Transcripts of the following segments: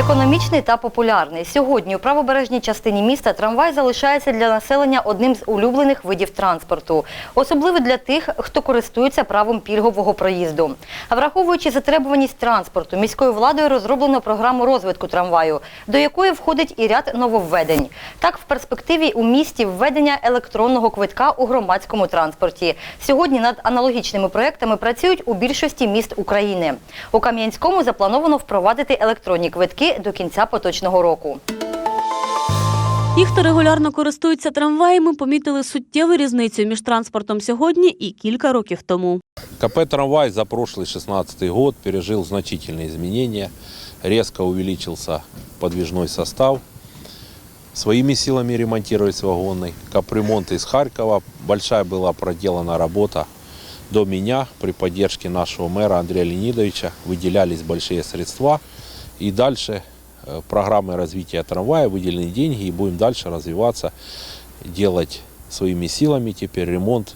Економічний та популярний. Сьогодні у правобережній частині міста трамвай залишається для населення одним з улюблених видів транспорту, особливо для тих, хто користується правом пільгового проїзду. А враховуючи затребуваність транспорту, міською владою розроблено програму розвитку трамваю, до якої входить і ряд нововведень. Так, в перспективі у місті введення електронного квитка у громадському транспорті. Сьогодні над аналогічними проектами працюють у більшості міст України. У Кам'янському заплановано впровадити електронні квитки до кінця поточного року. Ті, хто регулярно користуються трамваями, помітили суттєву різницю між транспортом сьогодні і кілька років тому. КП «Трамвай» за прошлый 16 год пережил значительные изменения. Резко увеличился подвижной состав. Своими силами ремонтировались вагоны. Капремонт из Харькова. Большая была проделана работа. До меня при поддержке нашего мэра Андрея Леонидовича выделялись большие средства. И дальше э, программой развития трамвая выделены деньги и будем дальше развиваться, делать своими силами теперь ремонт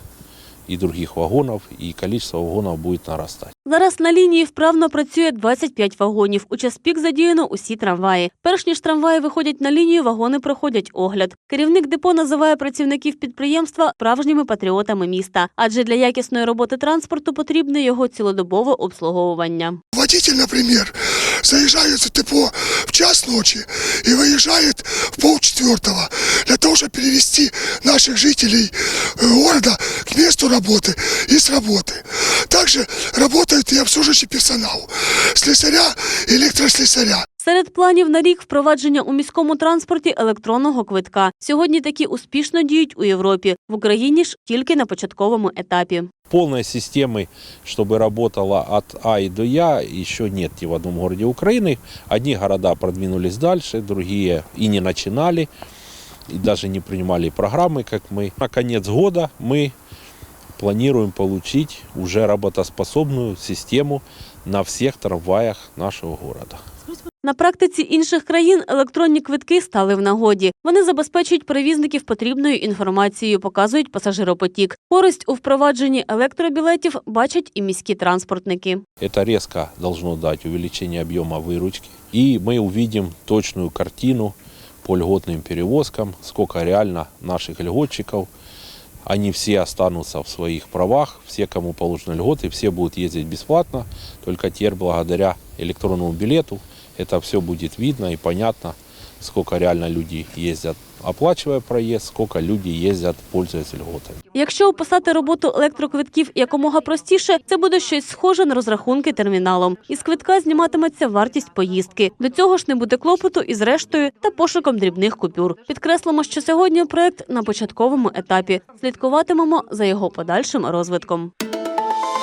и других вагонов, и количество вагонов будет нарастать. Зараз на лінії вправно працює 25 вагонів. У час пік задіяно усі трамваї. Перш ніж трамваї виходять на лінію, вагони проходять огляд. Керівник депо називає працівників підприємства справжніми патріотами міста, адже для якісної роботи транспорту потрібне його цілодобове обслуговування. Водитель, например, заезжает в депо в час ночи и выезжает в полчетвертого для того, чтобы перевести наших жителей э, города к месту работы и с работы. Также работает и обслуживающий персонал, слесаря и электрослесаря. Серед планів на рік впровадження у міському транспорті електронного квитка. Сьогодні такі успішно діють у Європі. В Україні ж тільки на початковому етапі. Полной системы, чтобы работала от А и до Я, еще нет ни в одном городе Украины. Одни города продвинулись дальше, другие и не начинали, и даже не принимали программы, как мы. На конец года мы планируем получить уже работоспособную систему на всех трамваях нашего города. На практиці інших країн електронні квитки стали в нагоді. Вони забезпечують перевізників потрібною інформацією, показують пасажиропотік. Користь у впровадженні електробілетів бачать і міські транспортники. Это резко должно дать увеличение объема выручки. И мы увидим точную картину по льготным перевозкам, сколько реально наших льготчиков. Они все останутся в своих правах, все, кому положены льготы, все будут ездить бесплатно. Только теперь благодаря электронному билету это все будет видно и понятно, сколько реально люди ездят, оплачивая проезд, сколько люди ездят, пользуясь льготами. Якщо описати роботу електроквитків якомога простіше, це буде щось схоже на розрахунки терміналом. Із квитка зніматиметься вартість поїздки. До цього ж не буде клопоту із рештою та пошуком дрібних купюр. Підкреслимо, що сьогодні проект на початковому етапі. Слідкуватимемо за його подальшим розвитком.